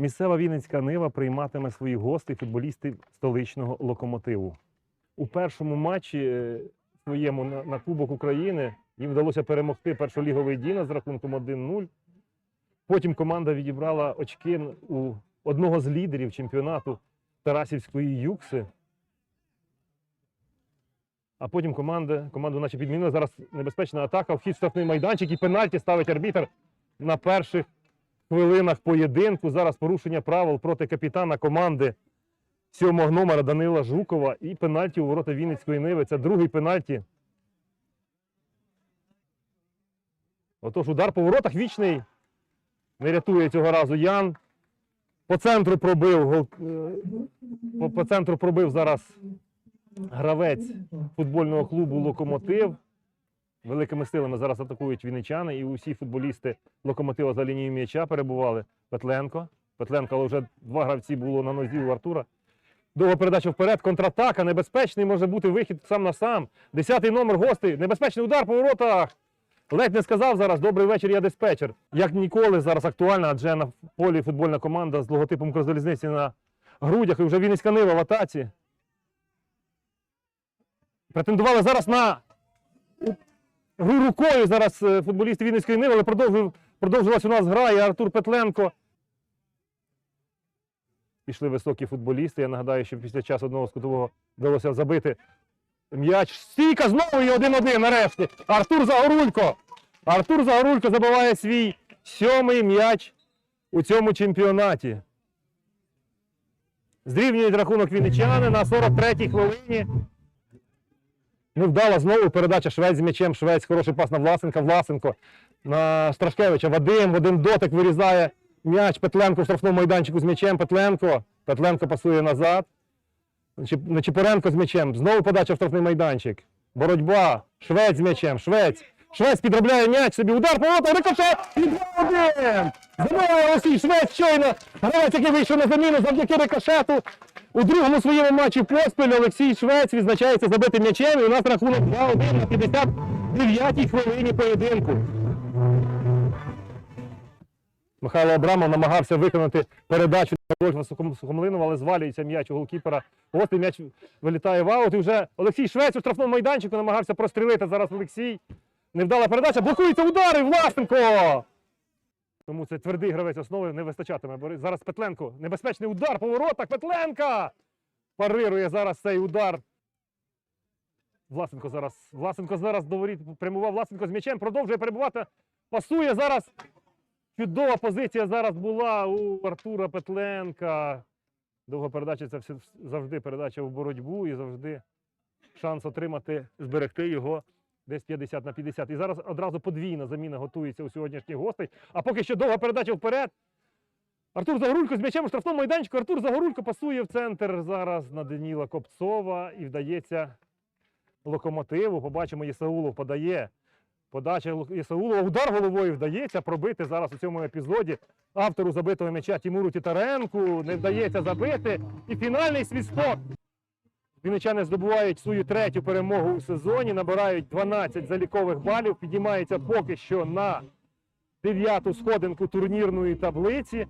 Місцева Вінницька Нива прийматиме своїх гостей футболістів столичного локомотиву. У першому матчі е, своєму на, Кубок України їм вдалося перемогти першоліговий Діна з рахунком 1-0. Потім команда відібрала очки у одного з лідерів чемпіонату Тарасівської Юкси. А потім команда, команду наче підмінила. Зараз небезпечна атака, вхід штрафний майданчик і пенальті ставить арбітр на перших хвилинах поєдинку. Зараз порушення правил проти капітана команди сьомого номера Данила Жукова і пенальті у ворота Вінницької Ниви. Це другий пенальті. Отож, удар по воротах вічний. Не рятує цього разу Ян. По центру пробив по, по центру пробив зараз гравець футбольного клубу Локомотив. Великими силами зараз атакують вінничани, і усі футболісти локомотива за лінією м'яча перебували. Петленко. Петленко, але вже два гравці було на нозі у Артура. Довга передача вперед, контратака, небезпечний може бути вихід сам на сам. Десятий номер гостей, небезпечний удар по воротах. Ледь не сказав зараз добрий вечір, я диспетчер. Як ніколи зараз актуальна, адже на полі футбольна команда з логотипом Укрзалізниці на грудях і вже Вінницька Нива в атаці. Претендували зараз на гру рукою зараз е, футболісти Вінницької Ниви, але продовжив, продовжилась у нас гра і Артур Петленко. Пішли високі футболісти. Я нагадаю, що після часу одного з кутового вдалося забити м'яч. Стійка знову і 1-1 нарешті. Артур Загорулько. Артур Загорулько забиває свій сьомий м'яч у цьому чемпіонаті. Зрівнюють рахунок вінничани на 43-й хвилині. Невдала знову передача Швець з м'ячем. Швець, хороший пас на Власенка. Власенко на Страшкевича. Вадим, в один дотик вирізає м'яч. Петленко в штрафному майданчику з м'ячем. Петленко. Петленко пасує назад. Чіп- Нечіпоренко з м'ячем. Знову подача в штрафний майданчик. Боротьба. Швець з м'ячем. Швець. Швець підробляє м'яч собі. Удар поворота, рикошет і 2-1. Забиває Олексій Швець щойно. Гравець, який вийшов на заміну завдяки рикошету. У другому своєму матчі поспіль Олексій Швець відзначається забитим м'ячем. І у нас рахунок 2-1 на 59-й хвилині поєдинку. Михайло Абрамов намагався виконати передачу на Рольфа Сухом- Сухомлинова, але звалюється м'яч у голкіпера. Гостей м'яч вилітає в аут. І вже Олексій Швець у штрафному майданчику намагався прострілити зараз Олексій. Невдала передача. Блокується удар і Власенко! Тому це твердий гравець основи не вистачатиме. Зараз Петленко. Небезпечний удар по воротах. Петленка! Парирує зараз цей удар. Власенко зараз. Власенко зараз до воріт прямував Власенко з м'ячем. Продовжує перебувати. Пасує зараз. Чудова позиція зараз була у Артура Петленка. Довга передача це завжди передача в боротьбу і завжди шанс отримати, зберегти його десь 50 на 50. І зараз одразу подвійна заміна готується у сьогоднішніх гостей. А поки що довга передача вперед. Артур Загорулько з м'ячем у штрафному майданчику. Артур Загорулько пасує в центр зараз на Даніла Копцова і вдається локомотиву. Побачимо, Єсаулов подає. Подача Єсаулова, удар головою вдається пробити зараз у цьому епізоді. Автору забитого м'яча Тімуру Тітаренку не вдається забити. І фінальний свісток. Вінничани здобувають свою третю перемогу у сезоні, набирають 12 залікових балів, підіймаються поки що на дев'яту сходинку турнірної таблиці.